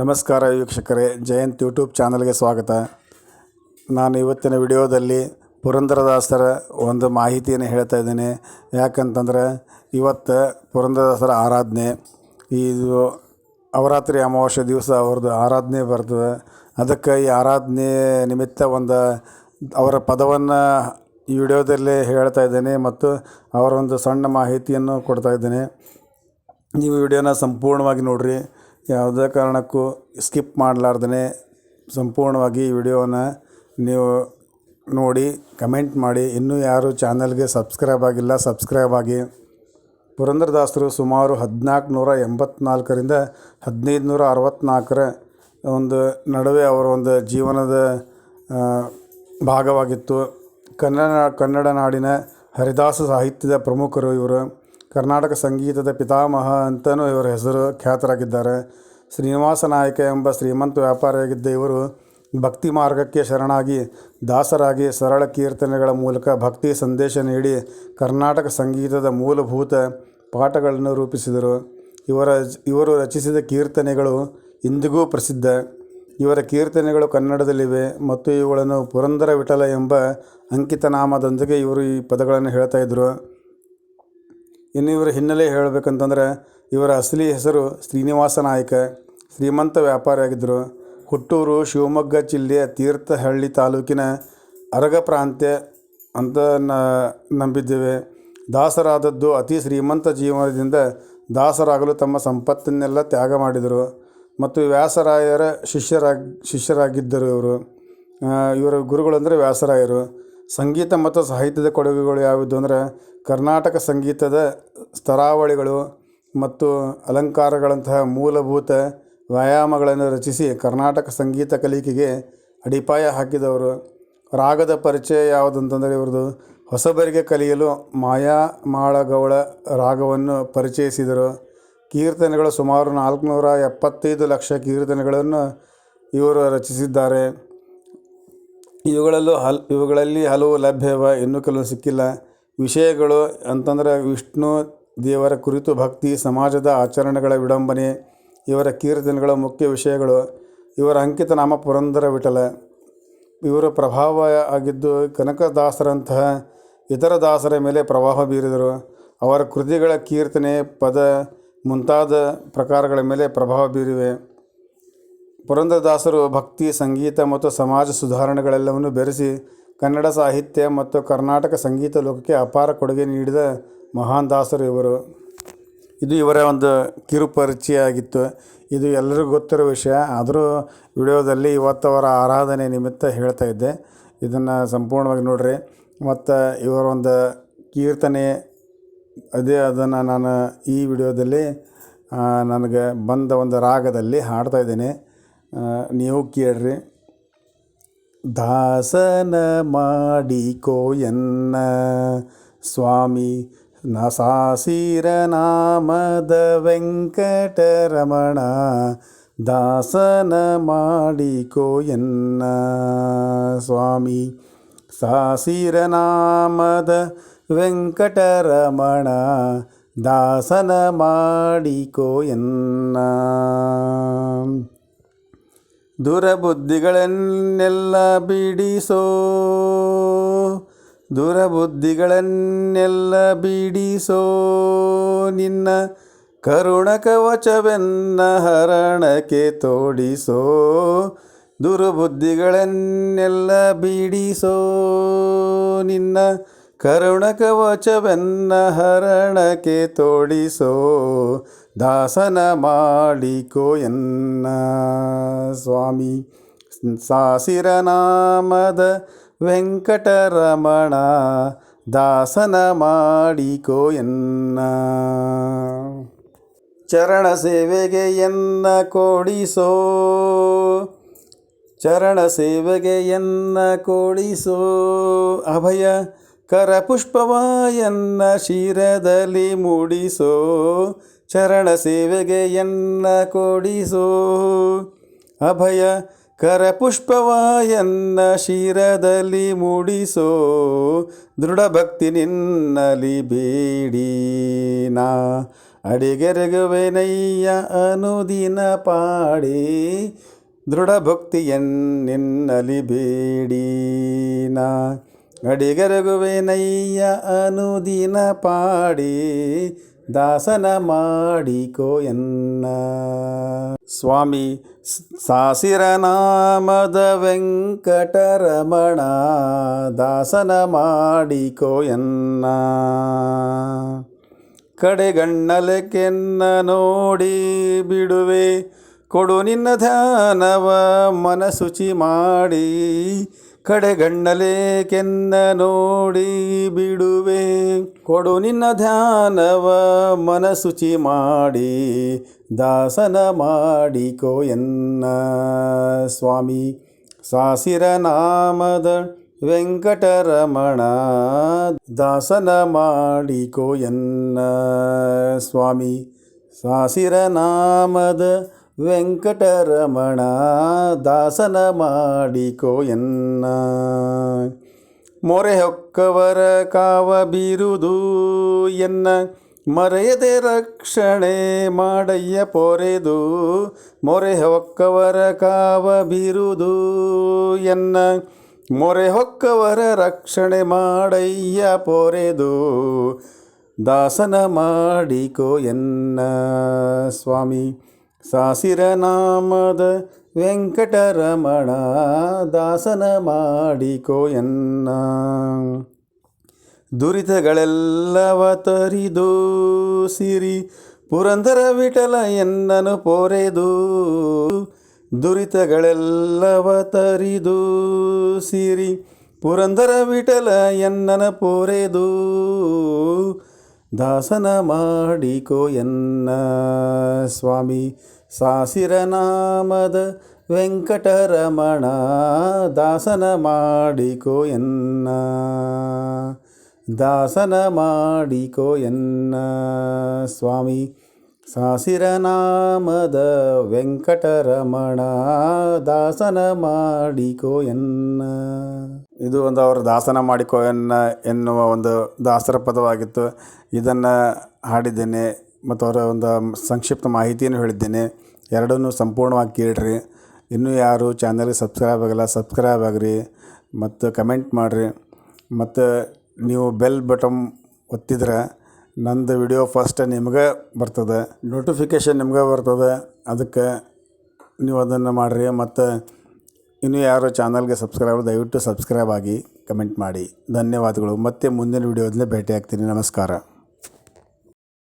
ನಮಸ್ಕಾರ ವೀಕ್ಷಕರೇ, ಜಯಂತ್ ಯೂಟ್ಯೂಬ್ ಚಾನಲ್ಗೆ ಸ್ವಾಗತ. ನಾನು ಇವತ್ತಿನ ವಿಡಿಯೋದಲ್ಲಿ ಪುರಂದರದಾಸರ ಒಂದು ಮಾಹಿತಿಯನ್ನು ಹೇಳ್ತಾ ಇದ್ದೇನೆ. ಯಾಕಂತಂದ್ರೆ ಇವತ್ತು ಪುರಂದರದಾಸರ ಆರಾಧನೆ, ಇದು ಅವರಾತ್ರಿ ಅಮಾವಾಸ್ಯೆ ದಿವಸ ಅವ್ರದ್ದು ಆರಾಧನೆ ಬರ್ತದೆ. ಅದಕ್ಕೆ ಈ ಆರಾಧನೆ ನಿಮಿತ್ತ ಒಂದು ಅವರ ಪದವನ್ನು ಈ ವಿಡಿಯೋದಲ್ಲಿ ಹೇಳ್ತಾ ಇದ್ದೇನೆ ಮತ್ತು ಅವರ ಒಂದು ಸಣ್ಣ ಮಾಹಿತಿಯನ್ನು ಕೊಡ್ತಾ ಇದ್ದೇನೆ. ನೀವು ವಿಡಿಯೋನ ಸಂಪೂರ್ಣವಾಗಿ ನೋಡಿರಿ. ಯಾವುದೇ ಕಾರಣಕ್ಕೂ ಸ್ಕಿಪ್ ಮಾಡಲಾರ್ದೇ ಸಂಪೂರ್ಣವಾಗಿ ಈ ವಿಡಿಯೋನ ನೀವು ನೋಡಿ, ಕಮೆಂಟ್ ಮಾಡಿ. ಇನ್ನೂ ಯಾರು ಚಾನಲ್ಗೆ ಸಬ್ಸ್ಕ್ರೈಬ್ ಆಗಿಲ್ಲ, ಸಬ್ಸ್ಕ್ರೈಬ್ ಆಗಿ. ಪುರಂದರದಾಸರು ಸುಮಾರು ಹದಿನಾಲ್ಕು ನೂರ ಎಂಬತ್ನಾಲ್ಕರಿಂದ ಹದಿನೈದು ನೂರ ಅರವತ್ತ್ನಾಲ್ಕರ ಒಂದು ನಡುವೆ ಅವರ ಒಂದು ಜೀವನದ ಭಾಗವಾಗಿತ್ತು. ಕನ್ನಡ ಕನ್ನಡ ನಾಡಿನ ಹರಿದಾಸ ಸಾಹಿತ್ಯದ ಪ್ರಮುಖರು ಇವರು. ಕರ್ನಾಟಕ ಸಂಗೀತದ ಪಿತಾಮಹ ಅಂತಲೂ ಇವರ ಹೆಸರು ಖ್ಯಾತರಾಗಿದ್ದಾರೆ. ಶ್ರೀನಿವಾಸ ನಾಯಕ ಎಂಬ ಶ್ರೀಮಂತ ವ್ಯಾಪಾರಿಯಾಗಿದ್ದ ಇವರು ಭಕ್ತಿ ಮಾರ್ಗಕ್ಕೆ ಶರಣಾಗಿ, ದಾಸರಾಗಿ ಸರಳ ಕೀರ್ತನೆಗಳ ಮೂಲಕ ಭಕ್ತಿ ಸಂದೇಶ ನೀಡಿ ಕರ್ನಾಟಕ ಸಂಗೀತದ ಮೂಲಭೂತ ಪಾಠಗಳನ್ನು ರೂಪಿಸಿದರು. ಇವರ ಇವರು ರಚಿಸಿದ ಕೀರ್ತನೆಗಳು ಇಂದಿಗೂ ಪ್ರಸಿದ್ಧ. ಇವರ ಕೀರ್ತನೆಗಳು ಕನ್ನಡದಲ್ಲಿವೆ ಮತ್ತು ಇವುಗಳನ್ನು ಪುರಂದರ ವಿಠಲ ಎಂಬ ಅಂಕಿತನಾಮದೊಂದಿಗೆ ಇವರು ಈ ಪದಗಳನ್ನು ಹೇಳ್ತಾ ಇನ್ನು ಇವರ ಹಿನ್ನೆಲೆ ಹೇಳಬೇಕಂತಂದ್ರೆ, ಇವರ ಅಸಲಿ ಹೆಸರು ಶ್ರೀನಿವಾಸ ನಾಯಕ. ಶ್ರೀಮಂತ ವ್ಯಾಪಾರಿಯಾಗಿದ್ದರು. ಹುಟ್ಟೂರು ಶಿವಮೊಗ್ಗ ಜಿಲ್ಲೆಯ ತೀರ್ಥಹಳ್ಳಿ ತಾಲೂಕಿನ ಅರಗ ಪ್ರಾಂತ್ಯ ಅಂತ ನಂಬಿದ್ದೇವೆ. ದಾಸರಾದದ್ದು ಅತಿ ಶ್ರೀಮಂತ ಜೀವನದಿಂದ ದಾಸರಾಗಲು ತಮ್ಮ ಸಂಪತ್ತನ್ನೆಲ್ಲ ತ್ಯಾಗ ಮಾಡಿದರು. ಮತ್ತು ವ್ಯಾಸರಾಯರ ಶಿಷ್ಯರಾಗಿ, ಶಿಷ್ಯರಾಗಿದ್ದರು ಇವರು. ಇವರ ಗುರುಗಳು ಅಂದರೆ ವ್ಯಾಸರಾಯರು. ಸಂಗೀತ ಮತ್ತು ಸಾಹಿತ್ಯದ ಕೊಡುಗೆಗಳು ಯಾವುದು ಅಂದರೆ ಕರ್ನಾಟಕ ಸಂಗೀತದ ಸ್ತರಾವಳಿಗಳು ಮತ್ತು ಅಲಂಕಾರಗಳಂತಹ ಮೂಲಭೂತ ವ್ಯಾಯಾಮಗಳನ್ನು ರಚಿಸಿ ಕರ್ನಾಟಕ ಸಂಗೀತ ಕಲಿಕೆಗೆ ಅಡಿಪಾಯ ಹಾಕಿದವರು. ರಾಗದ ಪರಿಚಯ ಯಾವುದಂತಂದರೆ ಇವ್ರದ್ದು ಹೊಸಬರಿಗೆ ಕಲಿಯಲು ಮಾಯಾ ಮಾಳಗೌಳ ರಾಗವನ್ನು ಪರಿಚಯಿಸಿದರು. ಕೀರ್ತನೆಗಳು ಸುಮಾರು ನಾಲ್ಕುನೂರ ಎಪ್ಪತ್ತೈದು ಲಕ್ಷ ಕೀರ್ತನೆಗಳನ್ನು ಇವರು ರಚಿಸಿದ್ದಾರೆ. ಇವುಗಳಲ್ಲೂ ಹಲ್, ಇವುಗಳಲ್ಲಿ ಹಲವು ಲಭ್ಯವ, ಇನ್ನು ಕೆಲವು ಸಿಕ್ಕಿಲ್ಲ. ವಿಷಯಗಳು ಅಂತಂದರೆ ವಿಷ್ಣು ದೇವರ ಕುರಿತು ಭಕ್ತಿ, ಸಮಾಜದ ಆಚರಣೆಗಳ ವಿಡಂಬನೆ, ಇವರ ಕೀರ್ತನೆಗಳ ಮುಖ್ಯ ವಿಷಯಗಳು, ಇವರ ಅಂಕಿತ ನಾಮ ಪುರಂದರ ವಿಠಲ, ಇವರ ಪ್ರಭಾವ ಆಗಿದ್ದು ಕನಕದಾಸರಂತಹ ಇತರ ದಾಸರ ಮೇಲೆ ಪ್ರಭಾವ ಬೀರಿದರು. ಅವರ ಕೃತಿಗಳ ಕೀರ್ತನೆ, ಪದ ಮುಂತಾದ ಪ್ರಕಾರಗಳ ಮೇಲೆ ಪ್ರಭಾವ ಬೀರಿವೆ. ಪುರಂದರದಾಸರು ಭಕ್ತಿ, ಸಂಗೀತ ಮತ್ತು ಸಮಾಜ ಸುಧಾರಣೆಗಳೆಲ್ಲವನ್ನು ಬೆರೆಸಿ ಕನ್ನಡ ಸಾಹಿತ್ಯ ಮತ್ತು ಕರ್ನಾಟಕ ಸಂಗೀತ ಲೋಕಕ್ಕೆ ಅಪಾರ ಕೊಡುಗೆ ನೀಡಿದ ಮಹಾನ್ ದಾಸರು ಇವರು. ಇದು ಇವರ ಒಂದು ಕಿರುಪರಿಚಯ ಆಗಿತ್ತು ಇದು ಎಲ್ಲರಿಗೂ ಗೊತ್ತಿರೋ ವಿಷಯ. ಆದರೂ ವಿಡಿಯೋದಲ್ಲಿ ಇವತ್ತು ಅವರ ಆರಾಧನೆ ನಿಮಿತ್ತ ಹೇಳ್ತಾ ಇದ್ದೆ. ಇದನ್ನು ಸಂಪೂರ್ಣವಾಗಿ ನೋಡ್ರಿ. ಮತ್ತು ಇವರ ಒಂದು ಕೀರ್ತನೆ, ಅದೇ ಅದನ್ನು ನಾನು ಈ ವಿಡಿಯೋದಲ್ಲಿ ನನಗೆ ಬಂದ ಒಂದು ರಾಗದಲ್ಲಿ ಹಾಡ್ತಾ ಇದ್ದೇನೆ. ಆ, ನೀವು ಕೇಳ್ರಿ ದಾಸನ ಮಾಡಿಕೋ ಎನ್ನ ಸ್ವಾಮಿ ನಸಾಸಿರ ನಾಮದ ವೆಂಕಟರಮಣ ದಾಸನ ಮಾಡಿಕೋ ಎನ್ನ ಸ್ವಾಮಿ ಸಾಸಿರ ನಾಮದ ವೆಂಕಟರಮಣ ದಾಸನ ಮಾಡಿಕೋ ಎನ್ನ ದುರಬುದ್ಧಿಗಳನ್ನೆಲ್ಲ ಬಿಡಿಸೋ ದುರಬುದ್ಧಿಗಳನ್ನೆಲ್ಲ ಬಿಡಿಸೋ ನಿನ್ನ ಕರುಣ ಕವಚವೆನ್ನ ಹರಣಕ್ಕೆ ತೋಡಿಸೋ ದುರ್ಬುದ್ಧಿಗಳನ್ನೆಲ್ಲ ಬಿಡಿಸೋ ನಿನ್ನ ಕರುಣ ಕವಚವೆನ್ನ ಹರಣಕ್ಕೆ ತೋಡಿಸೋ ದಾಸನ ಮಾಡಿಕೋ ಎನ್ನ ಸ್ವಾಮಿ. ಸಾಸಿರನಾಮದ ವೆಂಕಟರಮಣ ದಾಸನ ಮಾಡಿಕೋ ಎನ್ನ. ಚರಣ ಸೇವೆಗೆ ಎನ್ನ ಕೊಡಿಸೋ, ಚರಣ ಸೇವೆಗೆ ಎನ್ನ ಕೊಡಿಸೋ ಅಭಯ ಕರಪುಷ್ಪವ ಎನ್ನ ಶಿರದಲ್ಲಿ ಮೂಡಿಸೋ, ಚರಣ ಸೇವೆಗೆ ಎನ್ನ ಕೊಡಿಸೋ. ಅಭಯ, ಕರಪುಷ್ಪವಾಯನ್ನ ಶಿರದಲ್ಲಿ ಮೂಡಿಸೋ ದೃಢ ಭಕ್ತಿ ನಿನ್ನಲಿ ಬೇಡಿ ನಾ ಅಡಿಗೆರಗುವೆನಯ್ಯ ಅನುದಿನ ಪಾಡಿ ದೃಢ ಭಕ್ತಿಯನ್ನಿನ್ನಲಿ ಬೇಡೀನ. ಅಡಿಗೆರಗುವೆನಯ್ಯ ಅನುದಿನ ಪಾಡಿ ದಾಸನ ಮಾಡಿಕೋ ಎನ್ನ. ಸ್ವಾಮಿ ಸ್- ಸಾಸಿರ ನಾಮದ ವೆಂಕಟರಮಣ ದಾಸನ ಮಾಡಿಕೋ ಎನ್ನ. ಕಡೆಗಣ್ಣಲೆ ಕೆನ್ನ ನೋಡಿ ಬಿಡುವೆ ಕೊಡು ನಿನ್ನ ಧ್ಯಾನವ ಮನಸುಚಿ ಮಾಡಿ ಕಡೆಗಣ್ಣಲೆ ಕೆನ್ನ ನೋಡಿ ಬಿಡುವೆ. ಕೊಡು ನಿನ್ನ ಧ್ಯಾನವ ಮನಸುಚಿ ಮಾಡಿ, ದಾಸನ ಮಾಡಿಕೋ ಎನ್ನ. ಸ್ವಾಮಿ, ಸಾಸಿರ ನಾಮದ ವೆಂಕಟರಮಣ, ದಾಸನ ಮಾಡಿಕೋ ಎನ್ನ. ಸ್ವಾಮಿ, ಸಾಸಿರ ನಾಮದ ವೆಂಕಟರಮಣ ದಾಸನ ಮಾಡಿಕೋ ಎನ್ನ. ಮೊರೆ ಹೊಕ್ಕವರ ಕಾವ ಬೀರುದು ಎನ್ನ. ಮರೆಯದೆ ರಕ್ಷಣೆ ಮಾಡಯ್ಯ ಪೊರೆದು. ಮೊರೆ ಹೊಕ್ಕವರ ಕಾವ ಬೀರುದು ಎನ್ನ. ಮೊರೆ ಹೊಕ್ಕವರ ರಕ್ಷಣೆ ಮಾಡಯ್ಯ ಪೊರೆದು. ದಾಸನ ಮಾಡಿಕೋ ಎನ್ನ ಸ್ವಾಮಿ. ಸಾಸಿರ ನಾಮದ ವೆಂಕಟರಮಣ, ದಾಸನ ಮಾಡಿಕೋ ಎನ್ನ. ದುರಿತಗಳೆಲ್ಲವ ತರಿದು ಸಿರಿ, ಪುರಂದರ ವಿಠಲ ಎನ್ನನು ಪೊರೆದು. ದುರಿತಗಳೆಲ್ಲವ ತರಿದು ಸಿರಿ, ಪುರಂದರ ವಿಠಲ ಎನ್ನನ ಪೊರೆದು. ದಾಸನ ಮಾಡಿಕೋ ಎನ್ನ ಸ್ವಾಮಿ. ಸಾಸಿರನಾಮದ ವೆಂಕಟರಮಣ, ದಾಸನ ಮಾಡಿಕೋ ಎನ್ನ. ದಾಸನ ಮಾಡಿಕೋ ಎನ್ನ ಸ್ವಾಮಿ. ಸಾಸಿರ ನಾಮದ ವೆಂಕಟರಮಣ, ದಾಸನ ಮಾಡಿಕೋ ಎನ್ನ. ಇದು ಒಂದು ಅವರು ದಾಸನ ಮಾಡಿಕೊ ಎನ್ನ, ಎನ್ನುವ ಒಂದು ದಾಸರ ಪದವಾಗಿತ್ತು. ಇದನ್ನು ಹಾಡಿದ್ದೇನೆ ಮತ್ತು ಅವರ ಒಂದು ಸಂಕ್ಷಿಪ್ತ ಮಾಹಿತಿಯನ್ನು ಹೇಳಿದ್ದೇನೆ. ಎರಡನ್ನೂ ಸಂಪೂರ್ಣವಾಗಿ ಕೇಳ್ರಿ. ಇನ್ನೂ ಯಾರು ಚಾನಲ್ಗೆ ಸಬ್ಸ್ಕ್ರೈಬ್ ಆಗಿಲ್ಲ ಸಬ್ಸ್ಕ್ರೈಬ್ ಆಗಿರಿ. ಮತ್ತು ಕಮೆಂಟ್ ಮಾಡಿರಿ. ಮತ್ತು ನೀವು ಬೆಲ್ ಬಟನ್ ಒತ್ತಿದ್ರೆ ನಂದು ವಿಡಿಯೋ ಫಸ್ಟ್ ನಿಮ್ಗೆ ಬರ್ತದೆ. ನೋಟಿಫಿಕೇಷನ್ ನಿಮ್ಗೆ ಬರ್ತದೆ. ಅದಕ್ಕೆ ನೀವು ಅದನ್ನು ಮಾಡಿರಿ. ಮತ್ತು ಇನ್ನೂ ಯಾರು ಚಾನಲ್ಗೆ ಸಬ್ಸ್ಕ್ರೈಬ್ ದಯವಿಟ್ಟು ಸಬ್ಸ್ಕ್ರೈಬ್ ಆಗಿ ಕಮೆಂಟ್ ಮಾಡಿ. ಧನ್ಯವಾದಗಳು. ಮತ್ತೆ ಮುಂದಿನ ವಿಡಿಯೋದಲ್ಲಿ ಭೇಟಿಯಾಗ್ತೀನಿ. ನಮಸ್ಕಾರ.